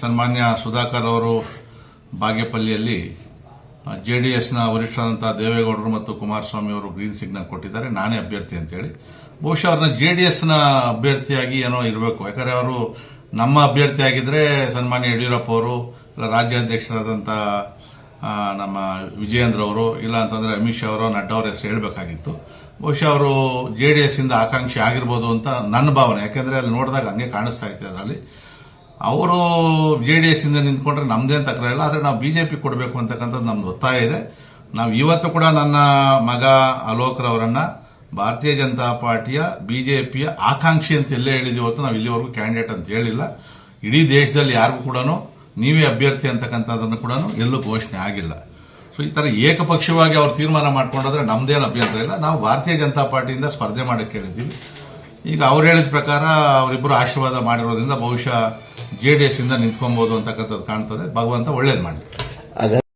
ಸನ್ಮಾನ್ಯ ಸುಧಾಕರ್ ಅವರು ಬಾಗೇಪಲ್ಲಿಯಲ್ಲಿ J D ಎಸ್ನ ವರಿಷ್ಠರಾದಂಥ ದೇವೇಗೌಡರು ಮತ್ತು ಕುಮಾರಸ್ವಾಮಿ ಅವರು ಗ್ರೀನ್ ಸಿಗ್ನಲ್ ಕೊಟ್ಟಿದ್ದಾರೆ. ನಾನೇ ಅಭ್ಯರ್ಥಿ ಅಂತೇಳಿ. ಬಹುಶಃ ಅವ್ರನ್ನ ಜೆ ಡಿ ಎಸ್ನ ಅಭ್ಯರ್ಥಿಯಾಗಿ ಏನೋ ಇರಬೇಕು. ಯಾಕಂದರೆ ಅವರು ನಮ್ಮ ಅಭ್ಯರ್ಥಿ ಆಗಿದ್ರೆ ಸನ್ಮಾನ್ಯ ಯಡಿಯೂರಪ್ಪ ಅವರು, ಇಲ್ಲ ರಾಜ್ಯಾಧ್ಯಕ್ಷರಾದಂಥ ನಮ್ಮ ವಿಜಯೇಂದ್ರ ಅವರು, ಇಲ್ಲ ಅಂತಂದರೆ ಅಮಿತ್ ಶಾ ಅವರು, ನಡ್ಡಾ ಅವರ ಹೆಸರು ಹೇಳಬೇಕಾಗಿತ್ತು. ಬಹುಶಃ ಅವರು ಜೆ ಡಿ ಎಸ್ಸಿಂದ ಆಕಾಂಕ್ಷಿ ಆಗಿರ್ಬೋದು ಅಂತ ನನ್ನ ಭಾವನೆ. ಯಾಕೆಂದರೆ ಅಲ್ಲಿ ನೋಡಿದಾಗ ಹಂಗೆ ಕಾಣಿಸ್ತಾ ಇತ್ತು ಅದರಲ್ಲಿ. ಅವರು ಜೆ ಡಿ ಎಸ್ ಇಂದ ನಿಂತ್ಕೊಂಡ್ರೆ ನಮ್ದೇನು ಇಲ್ಲ. ಆದರೆ ನಾವು ಬಿಜೆಪಿ ಕೊಡಬೇಕು ಅಂತಕ್ಕಂಥದ್ದು ನಮ್ದು ಒತ್ತಾಯ ಇದೆ. ನಾವು ಇವತ್ತು ಕೂಡ ನನ್ನ ಮಗ ಅಲೋಕ್ರವರನ್ನ ಭಾರತೀಯ ಜನತಾ ಪಾರ್ಟಿಯ ಬಿಜೆಪಿಯ ಆಕಾಂಕ್ಷಿ ಅಂತ ಎಲ್ಲೇ ಹೇಳಿದೀವಿ ಇವತ್ತು ನಾವು ಇಲ್ಲಿವರೆಗೂ ಕ್ಯಾಂಡಿಡೇಟ್ ಅಂತ ಹೇಳಿಲ್ಲ. ಇಡೀ ದೇಶದಲ್ಲಿ ಯಾರಿಗೂ ಕೂಡ ನೀವೇ ಅಭ್ಯರ್ಥಿ ಅಂತಕ್ಕಂಥದ್ದನ್ನು ಕೂಡ ಎಲ್ಲೂ ಘೋಷಣೆ ಆಗಿಲ್ಲ. ಸೊ ಈ ಥರ ಏಕಪಕ್ಷವಾಗಿ ಅವ್ರು ತೀರ್ಮಾನ ಮಾಡ್ಕೊಂಡ್ರೆ ನಮ್ದೇನು ಅಭ್ಯಂತರ ಇಲ್ಲ. ನಾವು ಭಾರತೀಯ ಜನತಾ ಪಾರ್ಟಿಯಿಂದ ಸ್ಪರ್ಧೆ ಮಾಡಕ್ಕೆ ಹೇಳಿದ್ದೀವಿ. ಈಗ ಅವ್ರು ಹೇಳಿದ ಪ್ರಕಾರ ಅವರಿಬ್ಬರು ಆಶೀರ್ವಾದ ಮಾಡಿರೋದ್ರಿಂದ ಬಹುಶಃ ಜೆ ಡಿ ಎಸ್ ಇಂದ ನಿಂತ್ಕೊಬಹುದು ಅಂತಕ್ಕಂಥದ್ದು ಕಾಣ್ತದೆ. ಭಗವಂತ ಒಳ್ಳೇದು ಮಾಡಿ